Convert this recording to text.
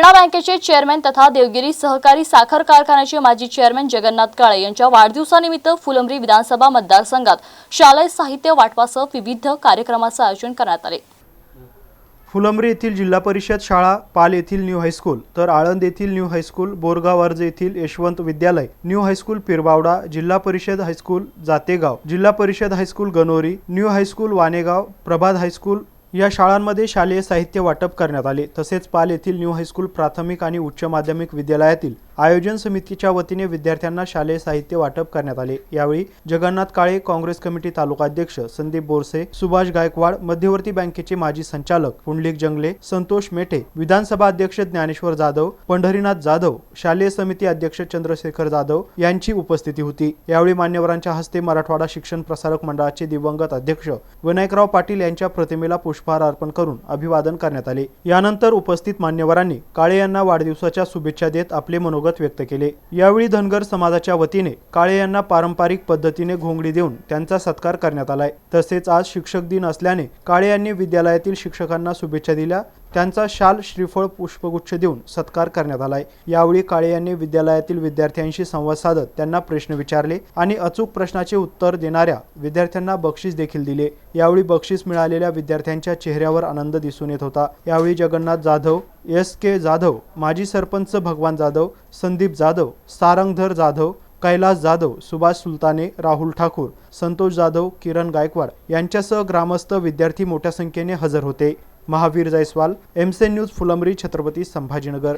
देना बँकेचे चेअरमॅन तथा देवगिरी सहकारी साखर कारखान्याचे माजी चेअरमॅन जगन्नाथ काळे यांच्या वाढदिवसानिमित्त फुलंब्री विधानसभा मतदारसंघात शालेय साहित्य वाटपासह विविध कार्यक्रमाचं आयोजन करण्यात आले. फुलंब्री येथील जिल्हा परिषद शाळा पाल येथील न्यू हायस्कूल तर आळंद येथील न्यू हायस्कूल बोरगाव अर्ज येथील यशवंत विद्यालय न्यू हायस्कूल पिरबावडा जिल्हा परिषद high school Jategaon Zilla Parishad high school Ganori new high school Wanegaon Prabhat high school या शाळांमध्ये शालेय साहित्य वाटप करण्यात आले. तसेच पाल येथील न्यू हायस्कूल प्राथमिक आणि उच्च माध्यमिक विद्यालयातील आयोजन समितीच्या वतीने विद्यार्थ्यांना शालेय साहित्य वाटप करण्यात आले. यावेळी जगन्नाथ काळे काँग्रेस कमिटी तालुका अध्यक्ष संदीप बोरसे सुभाष गायकवाड मध्यवर्ती बँकेचे माजी संचालक पुंडलिक जंगले संतोष मेठे विधानसभा अध्यक्ष ज्ञानेश्वर जाधव पंढरीनाथ जाधव शालेय समिती अध्यक्ष चंद्रशेखर जाधव यांची उपस्थिती होती. यावेळी मान्यवरांच्या हस्ते मराठवाडा शिक्षण प्रसारक मंडळाचे दिवंगत अध्यक्ष विनायकराव पाटील यांच्या प्रतिमेला पुष्पहार अर्पण करून अभिवादन करण्यात आले. यानंतर उपस्थित मान्यवरांनी काळे यांना वाढदिवसाच्या शुभेच्छा देत आपले मनोगत व्यक्त केले. यावेळी धनगर समाजाच्या वतीने काळे यांना पारंपरिक पद्धतीने घोंगडी देऊन त्यांचा सत्कार करण्यात आलाय. तसेच आज शिक्षक दिन असल्याने काळे यांनी विद्यालयातील शिक्षकांना शुभेच्छा दिल्या. त्यांचा शाल श्रीफळ पुष्पगुच्छ देऊन सत्कार करण्यात आलाय. यावेळी काळे यांनी विद्यालयातील विद्यार्थ्यांशी संवाद साधत त्यांना प्रश्न विचारले आणि अचूक प्रश्नाचे उत्तर देणाऱ्या विद्यार्थ्यांना बक्षीस देखील दिले. यावेळी बक्षीस मिळालेल्या विद्यार्थ्यांच्या चेहऱ्यावर आनंद दिसून येत होता. यावेळी जगन्नाथ जाधव एस के जाधव माजी सरपंच भगवान जाधव संदीप जाधव सारंगधर जाधव कैलास जाधव सुभाष सुलताने राहुल ठाकूर संतोष जाधव किरण गायकवाड यांच्यासह ग्रामस्थ विद्यार्थी मोठ्या संख्येने हजर होते. महावीर जयस्वाल एमसेन न्यूज फुलंब्री छत्रपती संभाजीनगर.